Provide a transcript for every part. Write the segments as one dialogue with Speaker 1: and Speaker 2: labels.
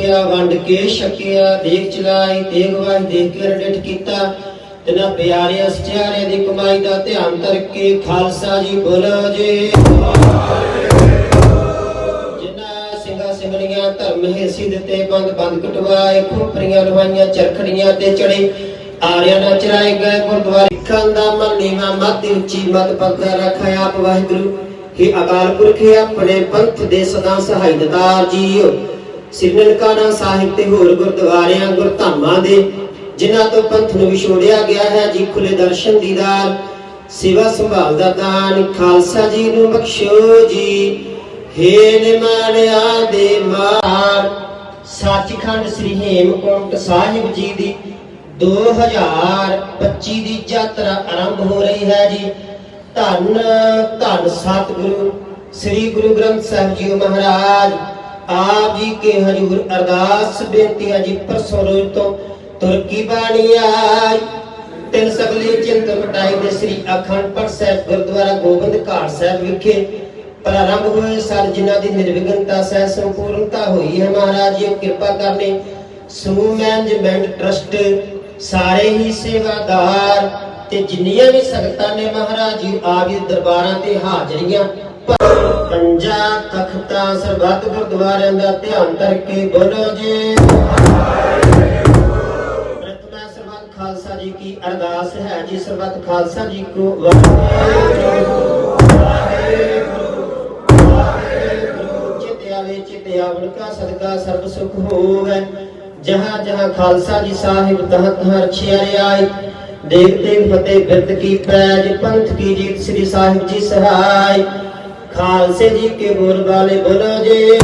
Speaker 1: ਪਿਆ ਵੰਡ ਕੇ ਛਕਿਆ, ਦੇਖ ਚਲਾਈ, ਦੇਖ ਦੇਖ ਕੇ ਰਡਿਠ ਕੀਤਾ। ਤਿਨਾ ਪਿਆਰੇ ਅਸਚਾਰੇ ਦੀ ਕਮਾਈ ਦਾ ਧਿਆਨ ਧਰ ਖਾਲਸਾ ਜੀ ਬੋਲੋ ਜੀ। ਜਿਨ੍ਹਾਂ ਸਿੰਘਾਂ ਸਿੰਘਣੀਆਂ ਧਰਮ ਹਿੱਸੀ ਦਿੱਤੇ, ਬੰਦ ਬੰਦ ਕਟਵਾਏ, ਖੋਪਰੀਆਂ ਲਵਾਈਆਂ, ਚਰਖੜੀਆਂ ਤੇ ਚੜੇ। ਆਰਿਆਂ ਨਾਲ ਚਰਾਏ ਗਏ ਗੁਰਦੁਆਰੇ। ਖਾਂਦਾ ਮਨ ਨੀਵਾ ਮੱਤ ਉੱਚੀ ਮਤ ਪੱਕਾ ਰੱਖਿਆ ਆਪ ਵਾਹਿਗੁਰੂ। ਕਿ ਅਕਾਲ ਪੁਰਖ ਆਪਣੇ ਪੰਥ ਦੇ ਸਦਾ ਸਹਾਇਤਦਾਰ ਜੀਓ। ਸ੍ਰੀ ਨਨਕਾਣਾ ਸਾਹਿਬ ਤੇ ਹੋਰ ਗੁਰਦੁਆਰਿਆਂ, ਗੁਰਧਾਮਾਂ ਦੇ, ਜਿਨ੍ਹਾਂ ਤੋਂ ਪੰਥ ਨੂੰ ਵਿਛੋੜਿਆ ਗਿਆ ਹੈ ਜੀ ਖੁੱਲੇ ਦਰਸ਼ਨ ਦੀਦਾਰ ਸੇਵਾ ਸੰਭਾਲ ਦਾ ਦਾਨ, ਖਾਲਸਾ ਜੀ ਨੂੰ ਬਖਸ਼ੋ ਜੀ। ਹੇ ਨਿਮਾਣਿਆ ਦੇ ਮਾਰ। ਸੱਚਖੰਡ ਸ੍ਰੀ ਹੇਮਕੁੰਟ ਸਾਹਿਬ ਜੀ ਦੀ 2025 ਦੀ ਯਾਤਰਾ ਆਰੰਭ ਹੋ ਰਹੀ ਹੈ ਜੀ। ਧੰਨ ਧੰਨ ਸਤਿਗੁਰੂ, ਸ੍ਰੀ ਗੁਰੂ ਗ੍ਰੰਥ ਸਾਹਿਬ ਜੀ ਮਹਾਰਾਜ। ਆਪ ਜੀ ਕੇ ਹਜੂਰ ਅਰਦਾਸ ਬੇਨਤੀ ਹੈ ਜੀ ਪਰਸੋਂ ਰੋਜ਼ ਤੋਂ ਤੁਰਕੀ ਬਾਣੀ ਆਈ? ਤਿੰਨ ਸਗਲੀ ਚਿੰਤ ਮਟਾਈ ਦੇ ਸ੍ਰੀ ਅਖੰਡ ਪਾਠ ਸਾਹਿਬ ਗੁਰਦੁਆਰਾ ਗੋਬਿੰਦ ਘਾਟ ਸਾਹਿਬ ਵਿਖੇ ਪ੍ਰਾਰੰਭ ਹੋਏ ਸਨ ਜਿਨ੍ਹਾਂ ਦੀ ਨਿਰਵਿਘਨਤਾ ਸਹਿ ਸੰਪੂਰਨਤਾ ਹੋਈ ਹੈ ਮਹਾਰਾਜ ਜੀ, ਕਿਰਪਾ ਕਰਨੇ ਸਮੂਹ ਮੈਨੇਜਮੈਂਟ ਟਰਸਟ ਸਾਰੇ ਹੀ ਸੇਵਾਦਾਰ ਤੇ ਜਿੰਨੀਆਂ ਵੀ ਸੰਗਤਾਂ ਨੇ ਮਹਾਰਾਜ ਜੀ, ਆਪ ਜੀ ਦਰਬਾਰਾਂ ਤੇ ਹਾਜ਼ਰੀਆਂ ਪੰਜਾ ਤਖਤਾਂ ਸਰਬੱਤ ਗੁਰਦੁਆਰਿਆਂ ਦਾ ਧਿਆਨ ਕਰਕੇ ਬੋਲੋ ਜੀ। ਪ੍ਰਤਮਾ ਸਰਬੱਤ ਖਾਲਸਾ ਜੀ ਕੀ ਅਰਦਾਸ ਹੈ ਜੀ, ਸਰਬੱਤ ਖਾਲਸਾ ਜੀ ਕੋ ਵਾਹਿਗੁਰੂ। ਚਿਤ ਆਵੇ ਚਿਤ ਆਵਣ ਕਾ ਸਦਕਾ ਸਰਬ ਸੁਖ ਹੋਵੇ। ਜਹਾਂ ਜਹਾਂ ਖਾਲਸਾ ਜੀ ਸਾਹਿਬ ਤਹ ਤਹਾਂ ਰਛਿਆਰੇ ਆਏ, ਦੇਵ ਫਤਿਹ ਬਿਰਦ ਕੀ ਪੈਜ, ਪੰਥ ਕੀ ਜੀਤ ਸ੍ਰੀ ਸਾਹਿਬ ਜੀ ਸਹਾਈ ਖਾਲਸੇ ਜੀ ਕੇ ਬੋਲ ਵਾਲੇ ਬੋਲੋ ਜੀ।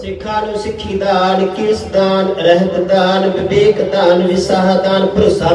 Speaker 1: ਸਿੱਖਾਂ ਨੂੰ ਸਿੱਖੀ ਦਾਨ ਕਿਸ ਦਾਨ, ਰਹਿਤ ਦਾਨ, ਵਿਵੇਕ ਦਾਨ, ਵਿਸਾਹ ਦਾਨ, ਭਰੋਸਾ